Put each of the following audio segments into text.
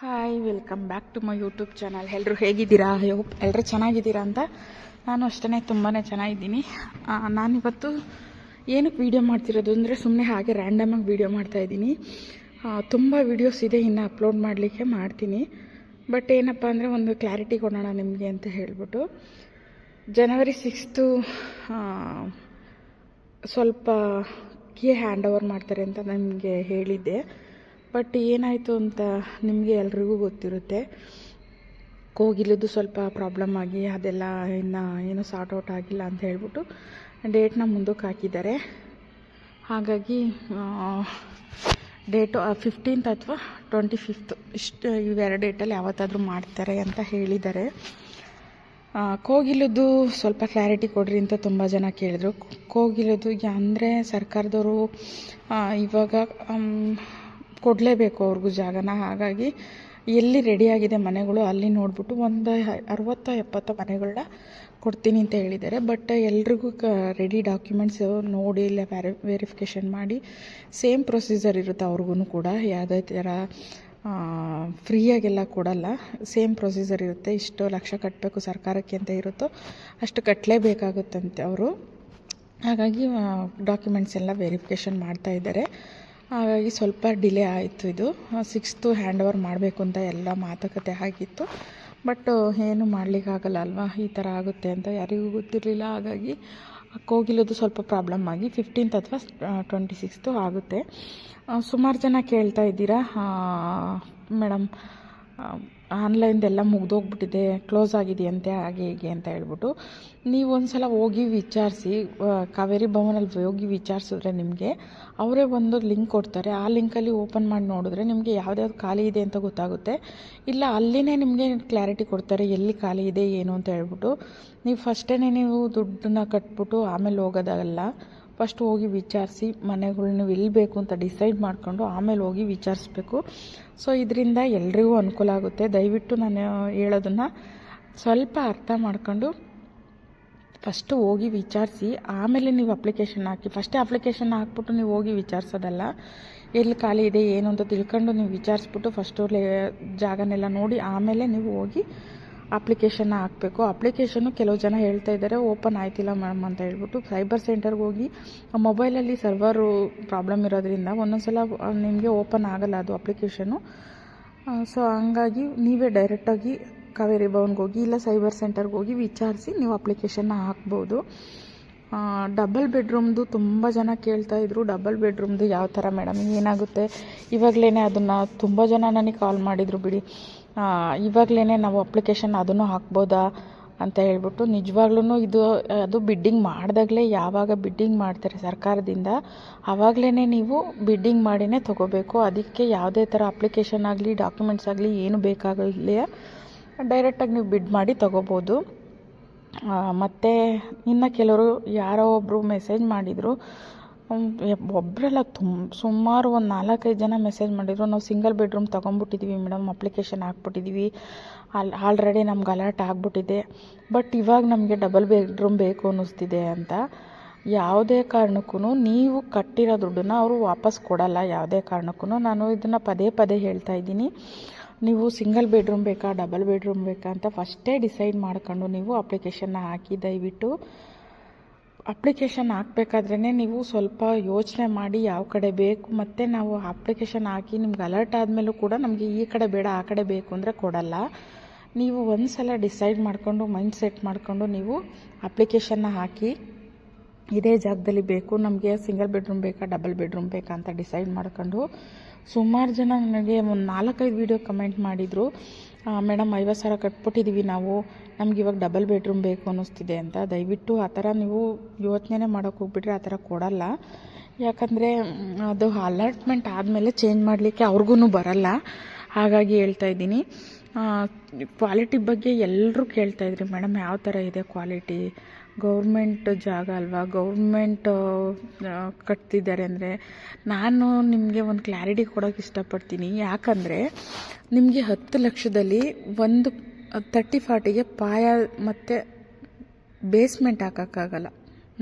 Hi welcome back to my YouTube channel ಎಲ್ಲರೂ ಹೇಗಿದ್ದೀರಾ? Hope ಎಲ್ಲರೂ ಚೆನ್ನಾಗಿದ್ದೀರಾ ಅಂತ ನಾನು ಅಷ್ಟೇ ತುಂಬಾ ಚೆನ್ನಾಗಿದ್ದೀನಿ. ನಾನಿವತ್ತು ಏನಕ್ಕೆ ವೀಡಿಯೋ ಮಾಡ್ತಿರೋದು ಅಂದರೆ ಸುಮ್ಮನೆ ಹಾಗೆ ರ್ಯಾಂಡಮಾಗಿ ವೀಡಿಯೋ ಮಾಡ್ತಾಯಿದ್ದೀನಿ ತುಂಬ ವೀಡಿಯೋಸ್ ಇದೆ, ಇನ್ನು ಅಪ್ಲೋಡ್ ಮಾಡಲಿಕ್ಕೆ ಮಾಡ್ತೀನಿ. ಬಟ್ ಏನಪ್ಪ ಅಂದರೆ ಒಂದು ಕ್ಲಾರಿಟಿ ಕೊಡೋಣ ನಿಮಗೆ ಅಂತ ಹೇಳಿಬಿಟ್ಟು. ಜನವರಿ ಸಿಕ್ಸ್ತು ಸ್ವಲ್ಪ ಕೀ ಹ್ಯಾಂಡ್ ಓವರ್ ಮಾಡ್ತಾರೆ ಅಂತ ನನಗೆ ಹೇಳಿದ್ದೆ. ಬಟ್ ಏನಾಯಿತು ಅಂತ ನಿಮಗೆ ಎಲ್ರಿಗೂ ಗೊತ್ತಿರುತ್ತೆ. ಕೋಗಿಲದ್ದು ಸ್ವಲ್ಪ ಪ್ರಾಬ್ಲಮ್ ಆಗಿ ಅದೆಲ್ಲ ಇನ್ನು ಏನು ಸಾರ್ಟ್ ಔಟ್ ಆಗಿಲ್ಲ ಅಂತ ಹೇಳ್ಬಿಟ್ಟು ಡೇಟ್ನ ಮುಂದಕ್ಕೆ ಹಾಕಿದ್ದಾರೆ. ಹಾಗಾಗಿ ಡೇಟು ಫಿಫ್ಟೀನ್ತ್ ಅಥವಾ ಟ್ವೆಂಟಿ ಫಿಫ್ತ್ ಇಷ್ಟು, ಇವೆರಡು ಡೇಟಲ್ಲಿ ಯಾವತ್ತಾದರೂ ಮಾಡ್ತಾರೆ ಅಂತ ಹೇಳಿದ್ದಾರೆ. ಕೋಗಿಲದ್ದು ಸ್ವಲ್ಪ ಕ್ಲಾರಿಟಿ ಕೊಡ್ರಿ ಅಂತ ತುಂಬ ಜನ ಕೇಳಿದ್ರು. ಕೋಗಿಲದ್ದು ಅಂದರೆ ಸರ್ಕಾರದವರು ಇವಾಗ ಕೊಡಲೇಬೇಕು ಅವ್ರಿಗೂ ಜಾಗನ. ಹಾಗಾಗಿ ಎಲ್ಲಿ ರೆಡಿಯಾಗಿದೆ ಮನೆಗಳು ಅಲ್ಲಿ ನೋಡಿಬಿಟ್ಟು ಒಂದು ಅರವತ್ತ, ಎಪ್ಪತ್ತು ಮನೆಗಳನ್ನ ಕೊಡ್ತೀನಿ ಅಂತ ಹೇಳಿದ್ದಾರೆ. ಬಟ್ ಎಲ್ರಿಗೂ ಕ ರೆಡಿ ಡಾಕ್ಯುಮೆಂಟ್ಸ್ ನೋಡಿ, ಇಲ್ಲ ವ್ಯಾರಿ ವೆರಿಫಿಕೇಷನ್ ಮಾಡಿ ಸೇಮ್ ಪ್ರೊಸೀಜರ್ ಇರುತ್ತೆ ಅವ್ರಿಗೂ ಕೂಡ. ಯಾವುದೇ ಥರ ಫ್ರೀಯಾಗೆಲ್ಲ ಕೊಡಲ್ಲ. ಸೇಮ್ ಪ್ರೊಸೀಜರ್ ಇರುತ್ತೆ. ಇಷ್ಟು ಲಕ್ಷ ಕಟ್ಟಬೇಕು ಸರ್ಕಾರಕ್ಕೆ ಅಂತ ಇರುತ್ತೋ ಅಷ್ಟು ಕಟ್ಟಲೇಬೇಕಾಗುತ್ತಂತೆ ಅವರು. ಹಾಗಾಗಿ ಡಾಕ್ಯುಮೆಂಟ್ಸ್ ಎಲ್ಲ ವೆರಿಫಿಕೇಷನ್ ಮಾಡ್ತಾ ಇದ್ದಾರೆ. ಹಾಗಾಗಿ ಸ್ವಲ್ಪ ಡಿಲೇ ಆಯಿತು ಇದು. ಸಿಕ್ಸ್ತು ಹ್ಯಾಂಡ್ ಓವರ್ ಮಾಡಬೇಕು ಅಂತ ಎಲ್ಲ ಮಾತುಕತೆ ಆಗಿತ್ತು. ಬಟ್, ಏನು ಮಾಡಲಿಕ್ಕಾಗಲ್ಲ ಅಲ್ವಾ? ಈ ಥರ ಆಗುತ್ತೆ ಅಂತ ಯಾರಿಗೂ ಗೊತ್ತಿರಲಿಲ್ಲ. ಹಾಗಾಗಿ ಕೋಗಿಲದು ಸ್ವಲ್ಪ ಪ್ರಾಬ್ಲಮ್ ಆಗಿ ಫಿಫ್ಟೀನ್ತ್ ಅಥವಾ ಟ್ವೆಂಟಿ ಸಿಕ್ಸ್ತು ಆಗುತ್ತೆ. ಸುಮಾರು ಜನ ಕೇಳ್ತಾ ಇದ್ದೀರಾ? ಮೇಡಮ್ ಆನ್ಲೈನ್ದೆಲ್ಲ ಮುಗಿದೋಗ್ಬಿಟ್ಟಿದೆ, ಕ್ಲೋಸ್ ಆಗಿದೆಯಂತೆ, ಹಾಗೆ ಹೀಗೆ ಅಂತ ಹೇಳ್ಬಿಟ್ಟು ನೀವು ಒಂದು ಸಲ ಹೋಗಿ ವಿಚಾರಿಸಿ ಕಾವೇರಿ ಭವನಲ್ಲಿ ಹೋಗಿ ವಿಚಾರಿಸಿದ್ರೆ ನಿಮಗೆ ಅವರೇ ಒಂದು ಲಿಂಕ್ ಕೊಡ್ತಾರೆ. ಆ ಲಿಂಕಲ್ಲಿ ಓಪನ್ ಮಾಡಿ ನೋಡಿದ್ರೆ ನಿಮಗೆ ಯಾವ್ದ್ಯಾವ್ದು ಖಾಲಿ ಇದೆ ಅಂತ ಗೊತ್ತಾಗುತ್ತೆ. ಇಲ್ಲ, ಅಲ್ಲಿನೇ ನಿಮಗೆ ಕ್ಲಾರಿಟಿ ಕೊಡ್ತಾರೆ, ಎಲ್ಲಿ ಖಾಲಿ ಇದೆ, ಏನು ಅಂತ ಹೇಳ್ಬಿಟ್ಟು. ನೀವು ಫಸ್ಟೇ ನೀವು ದುಡ್ಡನ್ನ ಕಟ್ಬಿಟ್ಟು ಆಮೇಲೆ ಹೋಗೋದಲ್ಲ. ಫಸ್ಟ್ ಹೋಗಿ ವಿಚಾರಿಸಿ ಮನೆಗಳನ್ನ ಎಲ್ಲಿ ಬೇಕು ಅಂತ ಡಿಸೈಡ್ ಮಾಡಿಕೊಂಡು ಆಮೇಲೆ ಹೋಗಿ ವಿಚಾರಿಸ್ಬೇಕು. ಸೊ ಇದರಿಂದ ಎಲ್ರಿಗೂ ಅನುಕೂಲ ಆಗುತ್ತೆ. ದಯವಿಟ್ಟು ನಾನು ಹೇಳೋದನ್ನು ಸ್ವಲ್ಪ ಅರ್ಥ ಮಾಡ್ಕೊಂಡು ಫಸ್ಟು ಹೋಗಿ ವಿಚಾರಿಸಿ, ಆಮೇಲೆ ನೀವು ಅಪ್ಲಿಕೇಶನ್ ಹಾಕಿ. ಫಸ್ಟೇ ಅಪ್ಲಿಕೇಶನ್ ಹಾಕ್ಬಿಟ್ಟು ನೀವು ಹೋಗಿ ವಿಚಾರಿಸೋದಲ್ಲ. ಎಲ್ಲಿ ಖಾಲಿ ಇದೆ, ಏನು ಅಂತ ತಿಳ್ಕೊಂಡು ನೀವು ವಿಚಾರಿಸ್ಬಿಟ್ಟು ಫಸ್ಟು ಲೇ ಜಾಗನೆಲ್ಲ ನೋಡಿ, ಆಮೇಲೆ ನೀವು ಹೋಗಿ ಅಪ್ಲಿಕೇಶನ್ನ ಹಾಕಬೇಕು. ಅಪ್ಲಿಕೇಶನ್ನು ಕೆಲವು ಜನ ಹೇಳ್ತಾ ಇದ್ದಾರೆ, ಓಪನ್ ಆಯ್ತಿಲ್ಲ ಮ್ಯಾಮ್ ಅಂತ ಹೇಳ್ಬಿಟ್ಟು ಸೈಬರ್ ಸೆಂಟರ್ಗೆ ಹೋಗಿ ಮೊಬೈಲಲ್ಲಿ ಸರ್ವರು ಪ್ರಾಬ್ಲಮ್ ಇರೋದ್ರಿಂದ ಒಂದೊಂದು ಸಲ ನಿಮಗೆ ಓಪನ್ ಆಗಲ್ಲ ಅದು ಅಪ್ಲಿಕೇಶನ್ನು ಸೊ ಹಂಗಾಗಿ ನೀವೇ ಡೈರೆಕ್ಟಾಗಿ ಕಾವೇರಿ ಭವನ್ಗೆ ಹೋಗಿ ಇಲ್ಲ ಸೈಬರ್ ಸೆಂಟರ್ಗೆ ಹೋಗಿ ವಿಚಾರಿಸಿ ನೀವು ಅಪ್ಲಿಕೇಶನ್ನ ಹಾಕ್ಬೋದು. ಡಬಲ್ ಬೆಡ್ರೂಮ್ದು ತುಂಬ ಜನ ಕೇಳ್ತಾ ಇದ್ರು, ಡಬಲ್ ಬೆಡ್ರೂಮ್ದು ಯಾವ ಥರ ಮೇಡಮ್, ಏನಾಗುತ್ತೆ? ಇವಾಗಲೇ ಅದನ್ನು ತುಂಬ ಜನ ನನಗೆ ಕಾಲ್ ಮಾಡಿದರು ಬಿಡಿ. ಇವಾಗಲೇ ನಾವು ಅಪ್ಲಿಕೇಶನ್ ಅದನ್ನು ಹಾಕ್ಬೋದಾ ಅಂತ ಹೇಳ್ಬಿಟ್ಟು ನಿಜವಾಗ್ಲೂ ಇದು, ಅದು ಬಿಡ್ಡಿಂಗ್ ಮಾಡಿದಾಗಲೇ ಯಾವಾಗ ಬಿಡ್ಡಿಂಗ್ ಮಾಡ್ತಾರೆ ಸರ್ಕಾರದಿಂದ ಆವಾಗಲೇ ನೀವು ಬಿಡ್ಡಿಂಗ್ ಮಾಡಿನೇ ತೊಗೋಬೇಕು. ಅದಕ್ಕೆ ಯಾವುದೇ ಥರ ಅಪ್ಲಿಕೇಶನ್ ಆಗಲಿ ಡಾಕ್ಯುಮೆಂಟ್ಸ್ ಆಗಲಿ ಏನು ಬೇಕಾಗಲಿ ಡೈರೆಕ್ಟಾಗಿ ನೀವು ಬಿಡ್ ಮಾಡಿ ತೊಗೋಬೋದು. ಮತ್ತು ಇನ್ನು ಕೆಲವರು ಯಾರೋ ಒಬ್ಬರು ಮೆಸೇಜ್ ಮಾಡಿದರು ಒಬ್ಬರಲ್ಲ ತುಂಬ ಸುಮಾರು ಒಂದು ನಾಲ್ಕೈದು ಜನ ಮೆಸೇಜ್ ಮಾಡಿದರು. ನಾವು ಸಿಂಗಲ್ ಬೆಡ್ರೂಮ್ ತೊಗೊಂಬಿಟ್ಟಿದ್ದೀವಿ ಮೇಡಮ್ ಅಪ್ಲಿಕೇಶನ್ ಹಾಕ್ಬಿಟ್ಟಿದ್ದೀವಿ ಅಲ್ಲಿ ಆಲ್ರೆಡಿ ನಮ್ಗೆ ಅಲರ್ಟ್ ಆಗಿಬಿಟ್ಟಿದೆ. ಬಟ್ ಇವಾಗ ನಮಗೆ ಡಬಲ್ ಬೆಡ್ರೂಮ್ ಬೇಕು ಅನ್ನಿಸ್ತಿದೆ ಅಂತ. ಯಾವುದೇ ಕಾರಣಕ್ಕೂ ನೀವು ಕಟ್ಟಿರೋ ದುಡ್ಡನ್ನ ಅವರು ವಾಪಸ್ ಕೊಡಲ್ಲ. ಯಾವುದೇ ಕಾರಣಕ್ಕೂ ನಾನು ಇದನ್ನು ಪದೇ ಪದೇ ಹೇಳ್ತಾ ಇದ್ದೀನಿ. ನೀವು ಸಿಂಗಲ್ ಬೆಡ್ರೂಮ್ ಬೇಕಾ ಡಬಲ್ ಬೆಡ್ರೂಮ್ ಬೇಕಾ ಅಂತ ಫಸ್ಟೇ ಡಿಸೈಡ್ ಮಾಡ್ಕೊಂಡು ನೀವು ಅಪ್ಲಿಕೇಶನ್ನ ಹಾಕಿ ದಯವಿಟ್ಟು ಅಪ್ಲಿಕೇಶನ್ ಹಾಕ್ಬೇಕಾದ್ರೇ ನೀವು ಸ್ವಲ್ಪ ಯೋಚನೆ ಮಾಡಿ ಯಾವ ಕಡೆ ಬೇಕು, ಮತ್ತು ನಾವು ಅಪ್ಲಿಕೇಶನ್ ಹಾಕಿ ನಿಮ್ಗೆ ಅಲರ್ಟ್ ಆದಮೇಲೂ ಕೂಡ ನಮಗೆ ಈ ಕಡೆ ಬೇಡ, ಆ ಕಡೆ ಬೇಕು ಅಂದರೆ ಕೊಡಲ್ಲ. ನೀವು ಒಂದು ಸಲ ಡಿಸೈಡ್ ಮಾಡಿಕೊಂಡು ಮೈಂಡ್ ಸೆಟ್ ಮಾಡಿಕೊಂಡು ನೀವು ಅಪ್ಲಿಕೇಶನ್ನ ಹಾಕಿ ಇದೇ ಜಾಗದಲ್ಲಿ ಬೇಕು, ನಮಗೆ ಸಿಂಗಲ್ ಬೆಡ್ರೂಮ್ ಬೇಕಾ ಡಬಲ್ ಬೆಡ್ರೂಮ್ ಬೇಕಾ ಅಂತ ಡಿಸೈಡ್ ಮಾಡ್ಕೊಂಡು ಸುಮಾರು ಜನ ನನಗೆ ಒಂದು ನಾಲ್ಕೈದು ವೀಡಿಯೋ ಕಮೆಂಟ್ ಮಾಡಿದರು. ಮೇಡಮ್, ಐವತ್ತು ಸಾವಿರ ಕಟ್ಬಿಟ್ಟಿದ್ದೀವಿ ನಾವು. ನಮ್ಗೆ ಇವಾಗ ಡಬಲ್ ಬೆಡ್ರೂಮ್ ಬೇಕು ಅನ್ನಿಸ್ತಿದೆ ಅಂತ. ದಯವಿಟ್ಟು ಆ ಥರ ನೀವು ಯೋಚನೆ ಮಾಡೋಕ್ಕೆ ಹೋಗ್ಬಿಟ್ರೆ ಆ ಥರ ಕೊಡಲ್ಲ. ಯಾಕಂದರೆ ಅದು ಅಲರ್ಟ್ಮೆಂಟ್ ಆದಮೇಲೆ ಚೇಂಜ್ ಮಾಡಲಿಕ್ಕೆ ಅವ್ರಿಗೂ ಬರಲ್ಲ. ಹಾಗಾಗಿ ಹೇಳ್ತಾ ಇದ್ದೀನಿ. ಕ್ವಾಲಿಟಿ ಬಗ್ಗೆ ಎಲ್ಲರೂ ಕೇಳ್ತಾಯಿದ್ರಿ ಮೇಡಮ್, ಯಾವ ಥರ ಇದೆ ಕ್ವಾಲಿಟಿ ಗೌರ್ಮೆಂಟ್ ಜಾಗ ಅಲ್ವಾ? ಗೌರ್ಮೆಂಟ್ ಕಟ್ತಿದ್ದಾರೆ ಅಂದರೆ ನಾನು ನಿಮಗೆ ಒಂದು ಕ್ಲಾರಿಟಿ ಕೊಡೋಕೆ ಇಷ್ಟಪಡ್ತೀನಿ. ಯಾಕಂದರೆ ನಿಮಗೆ ಹತ್ತು ಲಕ್ಷದಲ್ಲಿ ಒಂದು ತರ್ಟಿ ಫಾರ್ಟಿಗೆ ಪಾಯ ಮತ್ತು ಬೇಸ್ಮೆಂಟ್ ಹಾಕೋಕ್ಕಾಗಲ್ಲ.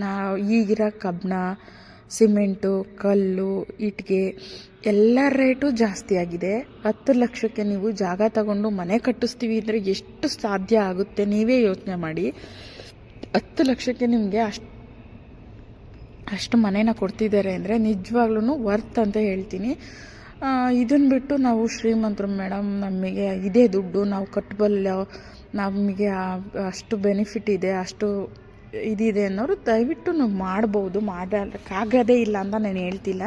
ನಾವು ಈಗಿರೋ ಕಬ್ಬಣ ಸಿಮೆಂಟು ಕಲ್ಲು ಇಟ್ಟಿಗೆ ಎಲ್ಲ ರೇಟು ಜಾಸ್ತಿ ಆಗಿದೆ. ಹತ್ತು ಲಕ್ಷಕ್ಕೆ ನೀವು ಜಾಗ ತಗೊಂಡು ಮನೆ ಕಟ್ಟಿಸ್ತೀವಿ ಅಂದರೆ ಎಷ್ಟು ಸಾಧ್ಯ ಆಗುತ್ತೆ? ನೀವೇ ಯೋಚನೆ ಮಾಡಿ. ಹತ್ತು ಲಕ್ಷಕ್ಕೆ ನಿಮಗೆ ಅಷ್ಟು ಅಷ್ಟು ಮನೇನ ಕೊಡ್ತಿದ್ದಾರೆ ಅಂದರೆ ನಿಜವಾಗ್ಲೂ ವರ್ತ್ ಅಂತ ಹೇಳ್ತೀನಿ. ಇದನ್ನು ಬಿಟ್ಟು ನಾವು ಶ್ರೀಮಂತರು ಮೇಡಮ್ ನಮಗೆ ಇದೇ ದುಡ್ಡು, ನಾವು ಕಟ್ಟಬಲ್ಲ ನಮಗೆ ಅಷ್ಟು ಬೆನಿಫಿಟ್ ಇದೆ, ಅಷ್ಟು ಇದಿದೆ ಅನ್ನೋರು ದಯವಿಟ್ಟು ನಾವು ಮಾಡ್ಬೋದು, ಮಾಡೋಕ್ಕಾಗೋದೇ ಇಲ್ಲ ಅಂತ ನಾನು ಹೇಳ್ತಿಲ್ಲ.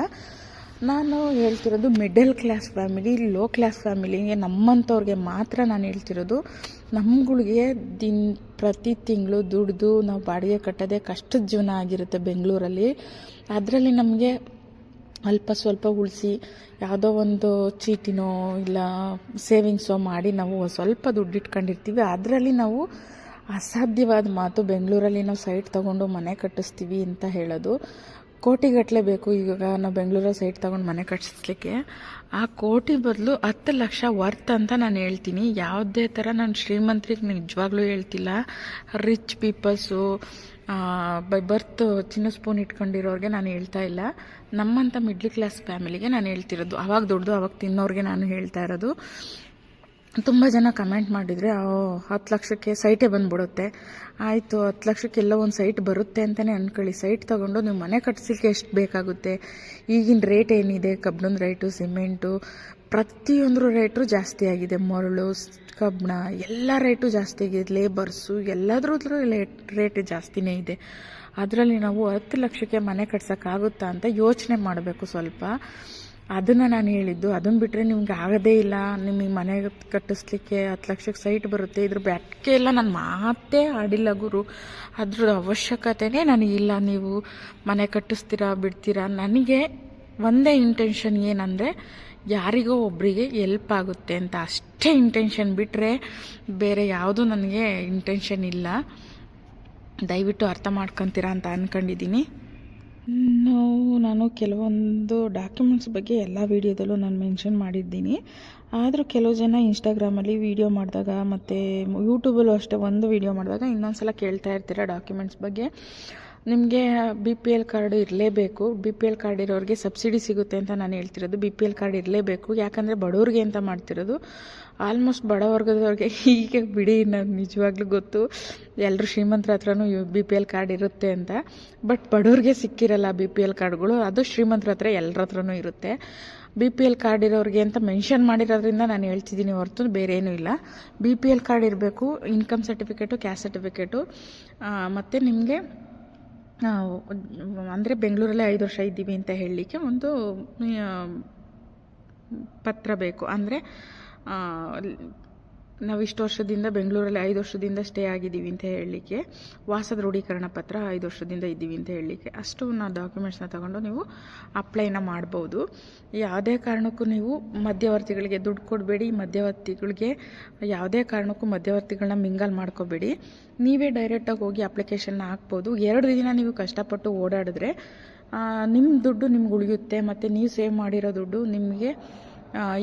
ನಾನು ಹೇಳ್ತಿರೋದು middle class family low class ಫ್ಯಾಮಿಲಿಗೆ ನಮ್ಮಂಥವ್ರಿಗೆ ಮಾತ್ರ ನಾನು ಹೇಳ್ತಿರೋದು. ನಮ್ಗಳಿಗೆ ದಿನ, ಪ್ರತಿ ತಿಂಗಳು ದುಡ್ದು ನಾವು ಬಾಡಿಗೆ ಕಟ್ಟೋದೇ ಕಷ್ಟದ ಜೀವನ ಆಗಿರುತ್ತೆ ಬೆಂಗಳೂರಲ್ಲಿ. ಅದರಲ್ಲಿ ನಮಗೆ ಅಲ್ಪ ಸ್ವಲ್ಪ ಉಳಿಸಿ ಯಾವುದೋ ಒಂದು ಚೀಟಿನೋ ಇಲ್ಲ ಸೇವಿಂಗ್ಸೋ ಮಾಡಿ ನಾವು ಸ್ವಲ್ಪ ದುಡ್ಡು ಇಟ್ಕೊಂಡಿರ್ತೀವಿ ಅದರಲ್ಲಿ ನಾವು ಅಸಾಧ್ಯವಾದ ಮಾತು ಬೆಂಗಳೂರಲ್ಲಿ ನಾವು ಸೈಟ್ ತಗೊಂಡು ಮನೆ ಕಟ್ಟಿಸ್ತೀವಿ ಅಂತ ಹೇಳೋದು. ಕೋಟಿಗಟ್ಟಲೆ ಬೇಕು. ಈಗ ನಾವು ಬೆಂಗಳೂರಲ್ಲಿ ಸೈಟ್ ತಗೊಂಡು ಮನೆ ಕಟ್ಟಿಸ್ಲಿಕ್ಕೆ ಆ ಕೋಟಿ ಬದಲು ಹತ್ತು ಲಕ್ಷ ವರ್ತ್ ಅಂತ ನಾನು ಹೇಳ್ತೀನಿ. ಯಾವುದೇ ಥರ ನಾನು ಶ್ರೀಮಂತರಿಗೆ ನಿಜವಾಗ್ಲೂ ಹೇಳ್ತಿಲ್ಲ. ರಿಚ್ ಪೀಪಲ್ಸು ಬೈ ಬರ್ತ್ ಚಿನ್ನ ಸ್ಪೂನ್ ಇಟ್ಕೊಂಡಿರೋರಿಗೆ ನಾನು ಹೇಳ್ತಾ ಇಲ್ಲ. ನಮ್ಮಂಥ ಮಿಡ್ಲ್ ಕ್ಲಾಸ್ ಫ್ಯಾಮಿಲಿಗೆ ನಾನು ಹೇಳ್ತಿರೋದು. ಅವಾಗ ದೊಡ್ಡದು ಅವಾಗ ತಿನ್ನೋರಿಗೆ ನಾನು ಹೇಳ್ತಾ ಇರೋದು. ತುಂಬ ಜನ ಕಮೆಂಟ್ ಮಾಡಿದರೆ ಹತ್ತು ಲಕ್ಷಕ್ಕೆ ಸೈಟೇ ಬಂದುಬಿಡುತ್ತೆ. ಆಯಿತು, ಹತ್ತು ಲಕ್ಷಕ್ಕೆ ಎಲ್ಲೋ ಒಂದು ಸೈಟ್ ಬರುತ್ತೆ ಅಂತಲೇ ಅಂದ್ಕೊಳ್ಳಿ ಸೈಟ್ ತೊಗೊಂಡು ನೀವು ಮನೆ ಕಟ್ಸಲಿಕ್ಕೆ ಎಷ್ಟು ಬೇಕಾಗುತ್ತೆ? ಈಗಿನ ರೇಟ್ ಏನಿದೆ? ಕಬ್ಬಿಣದ ರೇಟು ಸಿಮೆಂಟು, ಪ್ರತಿಯೊಂದ್ರ ರೇಟು ಜಾಸ್ತಿ ಆಗಿದೆ. ಮರಳು, ಕಬ್ಬಣ, ಎಲ್ಲ ರೇಟು ಜಾಸ್ತಿ ಆಗಿದೆ. ಲೇಬರ್ಸು ಲೇಟ್ ರೇಟ್ ಜಾಸ್ತಿನೇ ಇದೆ. ಅದರಲ್ಲಿ ನಾವು ಹತ್ತು ಲಕ್ಷಕ್ಕೆ ಮನೆ ಕಟ್ಸೋಕ್ಕಾಗುತ್ತಾ ಅಂತ ಯೋಚನೆ ಮಾಡಬೇಕು ಸ್ವಲ್ಪ. ಅದನ್ನು ನಾನು ಹೇಳಿದ್ದು ಅದನ್ನು ಬಿಟ್ಟರೆ ನಿಮ್ಗೆ ಆಗೋದೇ ಇಲ್ಲ. ನಿಮಗೆ ಮನೆ ಕಟ್ಟಿಸ್ಲಿಕ್ಕೆ ಹತ್ತು ಲಕ್ಷಕ್ಕೆ ಸೈಟ್ ಬರುತ್ತೆ. ಇದ್ರ ಬ್ಯಾಟ್ಕೆ ಎಲ್ಲ ನಾನು ಮಾತೇ ಆಡಿಲ್ಲ ಗುರು. ಅದ್ರ ಅವಶ್ಯಕತೆನೇ ನನಗಿಲ್ಲ ನೀವು ಮನೆ ಕಟ್ಟಿಸ್ತೀರಾ, ಬಿಡ್ತೀರಾ? ನನಗೆ ಒಂದೇ ಇಂಟೆನ್ಷನ್ ಏನಂದರೆ, ಯಾರಿಗೋ ಒಬ್ಬರಿಗೆ ಎಲ್ಪ್ ಆಗುತ್ತೆ ಅಂತ. ಅಷ್ಟೇ ಇಂಟೆನ್ಷನ್ ಬಿಟ್ಟರೆ ಬೇರೆ ಯಾವುದೂ ನನಗೆ ಇಂಟೆನ್ಷನ್ ಇಲ್ಲ. ದಯವಿಟ್ಟು ಅರ್ಥ ಮಾಡ್ಕೊತೀರಾ ಅಂತ ಅಂದ್ಕೊಂಡಿದ್ದೀನಿ ನಾವು, ನಾನು ಕೆಲವೊಂದು ಡಾಕ್ಯುಮೆಂಟ್ಸ್ ಬಗ್ಗೆ ಎಲ್ಲ ವೀಡಿಯೋದಲ್ಲೂ ನಾನು ಮೆನ್ಷನ್ ಮಾಡಿದ್ದೀನಿ. ಆದರೂ ಕೆಲವು ಜನ ಇನ್ಸ್ಟಾಗ್ರಾಮಲ್ಲಿ ವೀಡಿಯೋ ಮಾಡಿದಾಗ ಮತ್ತು ಯೂಟ್ಯೂಬಲ್ಲೂ ಅಷ್ಟೇ ಒಂದು ವೀಡಿಯೋ ಮಾಡಿದಾಗ ಇನ್ನೊಂದು ಸಲ ಕೇಳ್ತಾ ಇರ್ತೀರ ಡಾಕ್ಯುಮೆಂಟ್ಸ್ ಬಗ್ಗೆ? ನಿಮಗೆ ಬಿ ಪಿ ಎಲ್ ಕಾರ್ಡ್ ಇರಲೇಬೇಕು. ಬಿ ಪಿ ಎಲ್ ಕಾರ್ಡ್ ಇರೋರಿಗೆ ಸಬ್ಸಿಡಿ ಸಿಗುತ್ತೆ ಅಂತ ನಾನು ಹೇಳ್ತಿರೋದು. ಬಿ ಪಿ ಎಲ್ ಕಾರ್ಡ್ ಇರಲೇಬೇಕು. ಯಾಕಂದರೆ ಬಡವ್ರಿಗೆ ಅಂತ ಮಾಡ್ತಿರೋದು. ಆಲ್ಮೋಸ್ಟ್ ಬಡ ವರ್ಗದವ್ರಿಗೆ ಹೀಗೆ ಬಿಡಿ ನಾನು ನಿಜವಾಗ್ಲೂ ಗೊತ್ತು. ಎಲ್ಲರೂ ಶ್ರೀಮಂತರ ಹತ್ರನೂ ಬಿ ಪಿ ಎಲ್ ಕಾರ್ಡ್ ಇರುತ್ತೆ ಅಂತ. ಬಟ್ ಬಡವ್ರಿಗೆ ಸಿಕ್ಕಿರಲ್ಲ ಬಿ ಪಿ ಎಲ್ ಕಾರ್ಡ್ಗಳು ಅದು ಶ್ರೀಮಂತರ ಹತ್ರ ಎಲ್ಲರ ಹತ್ರನೂ ಇರುತ್ತೆ. ಬಿ ಪಿ ಎಲ್ ಕಾರ್ಡ್ ಇರೋರಿಗೆ ಅಂತ ಮೆನ್ಷನ್ ಮಾಡಿರೋದ್ರಿಂದ ನಾನು ಹೇಳ್ತಿದ್ದೀನಿ ಹೊರತು ಬೇರೆ ಏನೂ ಇಲ್ಲ. ಬಿ ಪಿ ಎಲ್ ಕಾರ್ಡ್ ಇರಬೇಕು. ಇನ್ಕಮ್ ಸರ್ಟಿಫಿಕೇಟು ಕ್ಯಾಸ್ಟ್ ಸರ್ಟಿಫಿಕೇಟು ಮತ್ತು ನಿಮಗೆ ಅಂದರೆ ಬೆಂಗಳೂರಲ್ಲೇ ಐದು ವರ್ಷ ಇದ್ದೀವಿ ಅಂತ ಹೇಳಲಿಕ್ಕೆ ಒಂದು ಪತ್ರ ಬೇಕು. ಅಂದರೆ ನಾವು ಇಷ್ಟು ವರ್ಷದಿಂದ ಬೆಂಗಳೂರಲ್ಲಿ ಐದು ವರ್ಷದಿಂದ ಸ್ಟೇ ಆಗಿದ್ದೀವಿ ಅಂತ ಹೇಳಲಿಕ್ಕೆ ವಾಸ ದೃಢೀಕರಣ ಪತ್ರ ಐದು ವರ್ಷದಿಂದ ಇದ್ದೀವಿ ಅಂತ ಹೇಳಲಿಕ್ಕೆ ಅಷ್ಟು ನಾವು ಡಾಕ್ಯುಮೆಂಟ್ಸ್ನ ತಗೊಂಡು ನೀವು ಅಪ್ಲೈನ ಮಾಡ್ಬೋದು. ಯಾವುದೇ ಕಾರಣಕ್ಕೂ ನೀವು ಮಧ್ಯವರ್ತಿಗಳಿಗೆ ದುಡ್ಡು ಕೊಡಬೇಡಿ, ಮಧ್ಯವರ್ತಿಗಳಿಗೆ ಯಾವುದೇ ಕಾರಣಕ್ಕೂ ಮಧ್ಯವರ್ತಿಗಳನ್ನ ಮಿಂಗಲ್ ಮಾಡ್ಕೋಬೇಡಿ. ನೀವೇ ಡೈರೆಕ್ಟಾಗಿ ಹೋಗಿ ಅಪ್ಲಿಕೇಶನ್ನ ಹಾಕ್ಬೋದು. ಎರಡು ದಿನ ನೀವು ಕಷ್ಟಪಟ್ಟು ಓಡಾಡಿದ್ರೆ ನಿಮ್ಮ ದುಡ್ಡು ನಿಮ್ಗೆ ಉಳಿಯುತ್ತೆ, ಮತ್ತು ನೀವು ಸೇವ್ ಮಾಡಿರೋ ದುಡ್ಡು ನಿಮಗೆ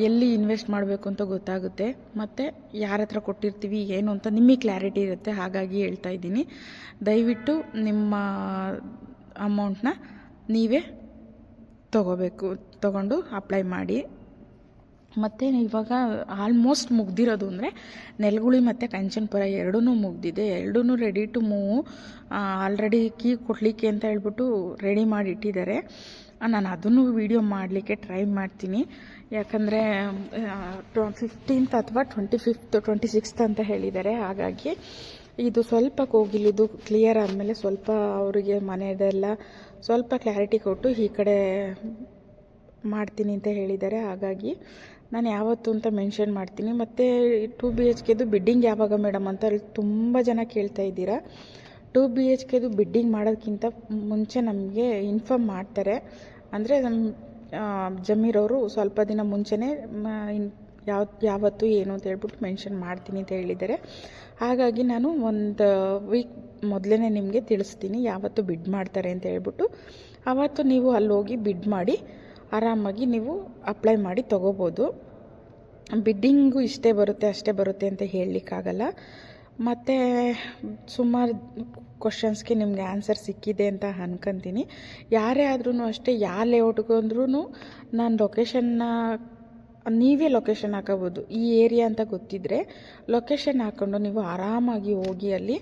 ಎಲ್ಲಿ ಇನ್ವೆಸ್ಟ್ ಮಾಡಬೇಕು ಅಂತ ಗೊತ್ತಾಗುತ್ತೆ. ಮತ್ತು ಯಾರ ಹತ್ರ ಕೊಟ್ಟಿರ್ತೀವಿ, ಏನು ಅಂತ ನಿಮಗೆ ಕ್ಲಾರಿಟಿ ಇರುತ್ತೆ, ಹಾಗಾಗಿ ಹೇಳ್ತಾ ಇದ್ದೀನಿ. ದಯವಿಟ್ಟು ನಿಮ್ಮ ಅಮೌಂಟ್ನ ನೀವೇ ತಗೋಬೇಕು, ತಗೊಂಡು ಅಪ್ಲೈ ಮಾಡಿ. ಮತ್ತು ಇವಾಗ ಆಲ್ಮೋಸ್ಟ್ ಮುಗ್ದಿರೋದು ಅಂದರೆ ನೆಲಗುಳಿ ಮತ್ತು ಕಂಚನ್ಪುರ ಎರಡೂ ಮುಗ್ದಿದೆ. ಎರಡೂ ready to move already key ಕೊಡಲಿಕ್ಕೆ ಅಂತ ಹೇಳ್ಬಿಟ್ಟು ರೆಡಿ ಮಾಡಿ ಇಟ್ಟಿದ್ದಾರೆ. ನಾನು ಅದನ್ನು ವೀಡಿಯೋ ಮಾಡಲಿಕ್ಕೆ ಟ್ರೈ ಮಾಡ್ತೀನಿ. ಯಾಕಂದರೆ ಫಿಫ್ಟೀನ್ತ್ ಅಥವಾ ಟ್ವೆಂಟಿ ಫಿಫ್ತ್ ಟ್ವೆಂಟಿ ಸಿಕ್ಸ್ತ್ ಅಂತ ಹೇಳಿದ್ದಾರೆ. ಹಾಗಾಗಿ ಇದು ಸ್ವಲ್ಪ ಕೋಗಿಲಿದು ಕ್ಲಿಯರ್ ಆದಮೇಲೆ ಸ್ವಲ್ಪ ಅವರಿಗೆ ಮನೆಯದೆಲ್ಲ ಸ್ವಲ್ಪ ಕ್ಲಾರಿಟಿ ಕೊಟ್ಟು ಈ ಕಡೆ ಮಾಡ್ತೀನಿ ಅಂತ ಹೇಳಿದ್ದಾರೆ. ಹಾಗಾಗಿ ನಾನು ಯಾವತ್ತು ಅಂತ ಮೆನ್ಷನ್ ಮಾಡ್ತೀನಿ. ಮತ್ತು ಟು ಬಿ ಎಚ್ ಕೆದು ಬಿಡ್ಡಿಂಗ್ ಯಾವಾಗ ಮೇಡಮ್ ಅಂತ ತುಂಬ ಜನ ಕೇಳ್ತಾ ಇದ್ದೀರಾ. ಟು ಬಿ ಎಚ್ ಕೆದು ಬಿಡ್ಡಿಂಗ್ ಮಾಡೋದಕ್ಕಿಂತ ಮುಂಚೆ ನಮಗೆ ಇನ್ಫಾರ್ಮ್ ಮಾಡ್ತಾರೆ. ಅಂದರೆ ಅವರು ಸ್ವಲ್ಪ ದಿನ ಮುಂಚೆನೇ ಯಾವ, ಯಾವತ್ತು ಏನು ಅಂತ ಹೇಳ್ಬಿಟ್ಟು ಮೆನ್ಷನ್ ಮಾಡ್ತೀನಿ ಅಂತ ಹೇಳಿದ್ದಾರೆ. ಹಾಗಾಗಿ ನಾನು ಒಂದು ವೀಕ್ ಮೊದಲೇ ನಿಮಗೆ ತಿಳಿಸ್ತೀನಿ ಯಾವತ್ತು ಬಿಡ್ ಮಾಡ್ತಾರೆ ಅಂತ ಹೇಳ್ಬಿಟ್ಟು. ಆವತ್ತು ನೀವು ಅಲ್ಲಿ ಹೋಗಿ ಬಿಡ್ ಮಾಡಿ, ಆರಾಮಾಗಿ ನೀವು ಅಪ್ಲೈ ಮಾಡಿ ತೊಗೋಬೋದು. ಬಿಡ್ಡಿಂಗು ಇಷ್ಟೇ ಬರುತ್ತೆ, ಅಷ್ಟೇ ಬರುತ್ತೆ ಅಂತ ಹೇಳಲಿಕ್ಕಾಗಲ್ಲ. ಮತ್ತು ಸುಮಾರು ಕ್ವಶನ್ಸ್ಗೆ ನಿಮಗೆ ಆನ್ಸರ್ ಸಿಕ್ಕಿದೆ ಅಂತ ಅನ್ಕೊಂತೀನಿ. ಯಾರೇ ಆದ್ರೂ ಅಷ್ಟೇ ಯಾವ ಲೇಔಟ್ಗೆ ಅಂದ್ರೂ ನಾನು ಲೊಕೇಶನ್ನ ನೀವೇ ಲೊಕೇಶನ್ ಹಾಕೋಬೋದು. ಈ ಏರಿಯಾ ಅಂತ ಗೊತ್ತಿದ್ದರೆ ಲೊಕೇಶನ್ ಹಾಕ್ಕೊಂಡು ನೀವು ಆರಾಮಾಗಿ ಹೋಗಿ ಅಲ್ಲಿ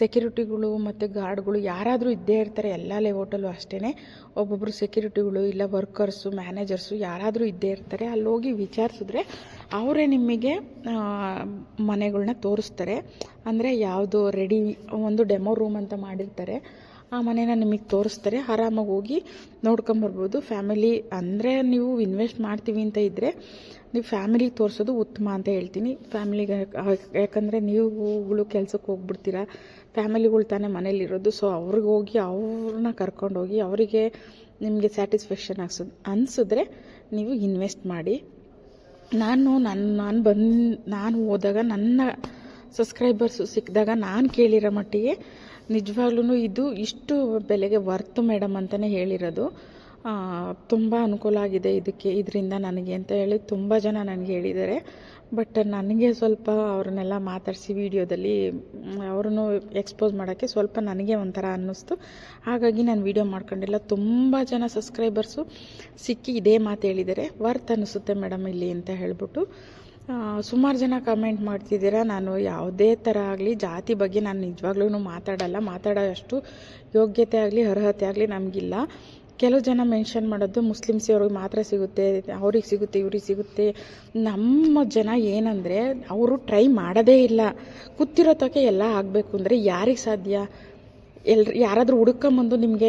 ಸೆಕ್ಯೂರಿಟಿಗಳು ಮತ್ತು ಗಾರ್ಡ್ಗಳು ಯಾರಾದರೂ ಇದ್ದೇ ಇರ್ತಾರೆ, ಎಲ್ಲ ಲೇಔಟಲ್ಲೂ ಅಷ್ಟೇ ಒಬ್ಬೊಬ್ಬರು ಸೆಕ್ಯೂರಿಟಿಗಳು ಇಲ್ಲ ವರ್ಕರ್ಸು, ಮ್ಯಾನೇಜರ್ಸು ಯಾರಾದರೂ ಇದ್ದೇ ಇರ್ತಾರೆ. ಅಲ್ಲಿ ಹೋಗಿ ವಿಚಾರಿಸಿದ್ರೆ ಅವರೇ ನಿಮಗೆ ಮನೆಗಳನ್ನ ತೋರಿಸ್ತಾರೆ. ಅಂದರೆ ಯಾವುದು ರೆಡಿ ಒಂದು ಡೆಮೋ ರೂಮ್ ಅಂತ ಮಾಡಿರ್ತಾರೆ. ಆ ಮನೇನ ನಿಮಗೆ ತೋರಿಸ್ತಾರೆ. ಆರಾಮಾಗಿ ಹೋಗಿ ನೋಡ್ಕೊಂಬರ್ಬೋದು ಫ್ಯಾಮಿಲಿ ಅಂದರೆ ನೀವು ಇನ್ವೆಸ್ಟ್ ಮಾಡ್ತೀವಿ ಅಂತ ಇದ್ದರೆ ನೀವು ಫ್ಯಾಮಿಲಿಗೆ ತೋರಿಸೋದು ಉತ್ತಮ ಅಂತ ಹೇಳ್ತೀನಿ. ಫ್ಯಾಮಿಲಿಗೆ ಯಾಕಂದರೆ ನೀವುಗಳು ಕೆಲಸಕ್ಕೆ ಹೋಗ್ಬಿಡ್ತೀರ? ಫ್ಯಾಮಿಲಿಗಳು ತಾನೇ ಮನೇಲಿರೋದು ಸೊ ಅವ್ರಿಗೆ ಹೋಗಿ ಅವ್ರನ್ನ ಕರ್ಕೊಂಡೋಗಿ ಅವರಿಗೆ ನಿಮಗೆ ಸ್ಯಾಟಿಸ್ಫ್ಯಾಕ್ಷನ್ ಆಗ್ಸು, ಅನಿಸಿದ್ರೆ ನೀವು ಇನ್ವೆಸ್ಟ್ ಮಾಡಿ. ನಾನು ನನ್ನ ನಾನು ಬಂದು, ನಾನು ಹೋದಾಗ ನನ್ನ ಸಬ್ಸ್ಕ್ರೈಬರ್ಸು ಸಿಕ್ಕಿದಾಗ ನಾನು ಕೇಳಿರೋ ಮಟ್ಟಿಗೆ ನಿಜವಾಗ್ಲೂ ಇದು ಇಷ್ಟು ಬೆಲೆಗೆ ವರ್ತ್ ಮೇಡಮ್ ಅಂತಲೇ ಹೇಳಿರೋದು. ತುಂಬ ಅನುಕೂಲ ಆಗಿದೆ ಇದಕ್ಕೆ, ಇದರಿಂದ ನನಗೆ ಅಂತ ಹೇಳಿ ತುಂಬ ಜನ ನನಗೆ ಹೇಳಿದ್ದಾರೆ. ಬಟ್ ನನಗೆ ಸ್ವಲ್ಪ ಅವ್ರನ್ನೆಲ್ಲ ಮಾತಾಡಿಸಿ ವೀಡಿಯೋದಲ್ಲಿ ಅವ್ರನ್ನೂ ಎಕ್ಸ್ಪೋಸ್ ಮಾಡೋಕ್ಕೆ ಸ್ವಲ್ಪ ನನಗೆ ಒಂಥರ ಅನ್ನಿಸ್ತು. ಹಾಗಾಗಿ ನಾನು ವೀಡಿಯೋ ಮಾಡ್ಕೊಂಡಿಲ್ಲ. ತುಂಬ ಜನ ಸಬ್ಸ್ಕ್ರೈಬರ್ಸು ಸಿಕ್ಕಿ ಇದೇ ಮಾತು ಹೇಳಿದ್ದಾರೆ. ವರ್ತ್ ಅನ್ನಿಸುತ್ತೆ ಮೇಡಮ್ ಇಲ್ಲಿ ಅಂತ ಹೇಳ್ಬಿಟ್ಟು. ಸುಮಾರು ಜನ ಕಮೆಂಟ್ ಮಾಡ್ತಿದ್ದೀರಾ? ನಾನು ಯಾವುದೇ ಥರ ಆಗಲಿ, ಜಾತಿ ಬಗ್ಗೆ ನಾನು ನಿಜವಾಗ್ಲೂ ಮಾತಾಡಲ್ಲ. ಮಾತಾಡೋ ಅಷ್ಟು ಯೋಗ್ಯತೆ ಆಗಲಿ, ಅರ್ಹತೆ ಆಗಲಿ ನಮಗಿಲ್ಲ. ಕೆಲವು ಜನ ಮೆನ್ಷನ್ ಮಾಡೋದು ಮುಸ್ಲಿಮ್ಸ್ ಅವ್ರಿಗೆ ಮಾತ್ರ ಸಿಗುತ್ತೆ, ಅವ್ರಿಗೆ ಸಿಗುತ್ತೆ, ಇವ್ರಿಗೆ ಸಿಗುತ್ತೆ. ನಮ್ಮ ಜನ ಏನಂದರೆ, ಅವರು ಟ್ರೈ ಮಾಡೋದೇ ಇಲ್ಲ. ಕೂತಿರೋ ತಕ್ಕ ಎಲ್ಲ ಆಗಬೇಕು ಅಂದರೆ ಯಾರಿಗೆ ಸಾಧ್ಯ? ಎಲ್ರು ಯಾರಾದರೂ ಹುಡ್ಕೊಂಬಂದು ನಿಮಗೆ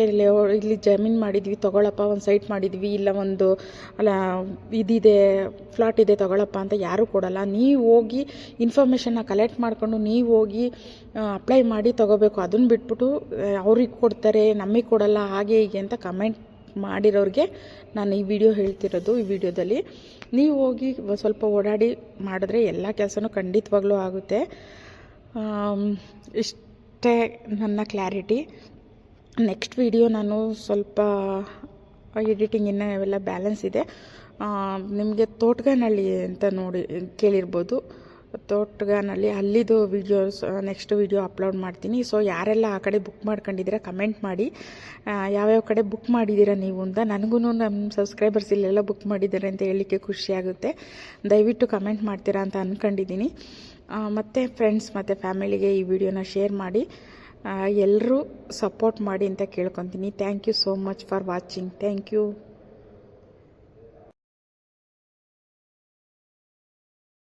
ಇಲ್ಲಿ ಜಮೀನು ಮಾಡಿದ್ವಿ, ತೊಗೊಳಪ್ಪ, ಒಂದು ಸೈಟ್ ಮಾಡಿದ್ವಿ, ಇಲ್ಲ ಒಂದು, ಅಲ್ಲ, ಇದಿದೆ ಫ್ಲಾಟ್ ಇದೆ, ತೊಗೊಳಪ್ಪ ಅಂತ ಯಾರೂ ಕೊಡಲ್ಲ. ನೀವು ಹೋಗಿ ಇನ್ಫಾರ್ಮೇಷನ್ನ ಕಲೆಕ್ಟ್ ಮಾಡಿಕೊಂಡು ನೀವು ಹೋಗಿ ಅಪ್ಲೈ ಮಾಡಿ ತೊಗೋಬೇಕು. ಅದನ್ನು ಬಿಟ್ಬಿಟ್ಟು ಅವ್ರಿಗೆ ಕೊಡ್ತಾರೆ, ನಮಗೆ ಕೊಡಲ್ಲ, ಹಾಗೆ ಹೀಗೆ ಅಂತ ಕಮೆಂಟ್ ಮಾಡಿರೋರಿಗೆ ನಾನು ಈ ವಿಡಿಯೋ ಹೇಳ್ತಿರೋದು, ಈ ವಿಡಿಯೋದಲ್ಲಿ ನೀವು ಹೋಗಿ ಸ್ವಲ್ಪ ಓಡಾಡಿ ಮಾಡಿದ್ರೆ ಎಲ್ಲ ಕೆಲಸನೂ ಖಂಡಿತವಾಗ್ಲೂ ಆಗುತ್ತೆ. ಇಷ್ಟು ಅಷ್ಟೇ ನನ್ನ ಕ್ಲಾರಿಟಿ. ನೆಕ್ಸ್ಟ್ ವಿಡಿಯೋ ನಾನು ಸ್ವಲ್ಪ ಎಡಿಟಿಂಗ್ ಇನ್ನೂ ಅವೆಲ್ಲ ಬ್ಯಾಲೆನ್ಸ್ ಇದೆ. ನಿಮಗೆ ತೋಟಗಾನಹಳ್ಳಿ ಅಂತ ನೋಡಿ, ಕೇಳಿರ್ಬೋದು. ತೋಟಗಾನಳ್ಳಿ ಅಲ್ಲಿದು ವಿಡಿಯೋಸ್ ನೆಕ್ಸ್ಟ್ ವಿಡಿಯೋ ಅಪ್ಲೋಡ್ ಮಾಡ್ತೀನಿ. ಸೊ ಯಾರೆಲ್ಲ ಆ ಕಡೆ ಬುಕ್ ಮಾಡ್ಕೊಂಡಿದ್ದೀರಾ ಕಮೆಂಟ್ ಮಾಡಿ. ಯಾವ್ಯಾವ ಕಡೆ ಬುಕ್ ಮಾಡಿದ್ದೀರಾ ನೀವು ಅಂತ. ನನಗೂ ನಮ್ಮ ಸಬ್ಸ್ಕ್ರೈಬರ್ಸ್ ಇಲ್ಲೆಲ್ಲ ಬುಕ್ ಮಾಡಿದ್ದಾರೆ ಅಂತ ಹೇಳಲಿಕ್ಕೆ ಖುಷಿಯಾಗುತ್ತೆ ದಯವಿಟ್ಟು ಕಮೆಂಟ್ ಮಾಡ್ತೀರಾ ಅಂತ ಅಂದ್ಕೊಂಡಿದ್ದೀನಿ ಮತ್ತು ಫ್ರೆಂಡ್ಸ್ ಮತ್ತು ಫ್ಯಾಮಿಲಿಗೆ ಈ ವಿಡಿಯೋನ ಶೇರ್ ಮಾಡಿ ಎಲ್ಲರೂ ಸಪೋರ್ಟ್ ಮಾಡಿ ಅಂತ ಕೇಳ್ಕೊತೀನಿ. Thank you so much for watching thank you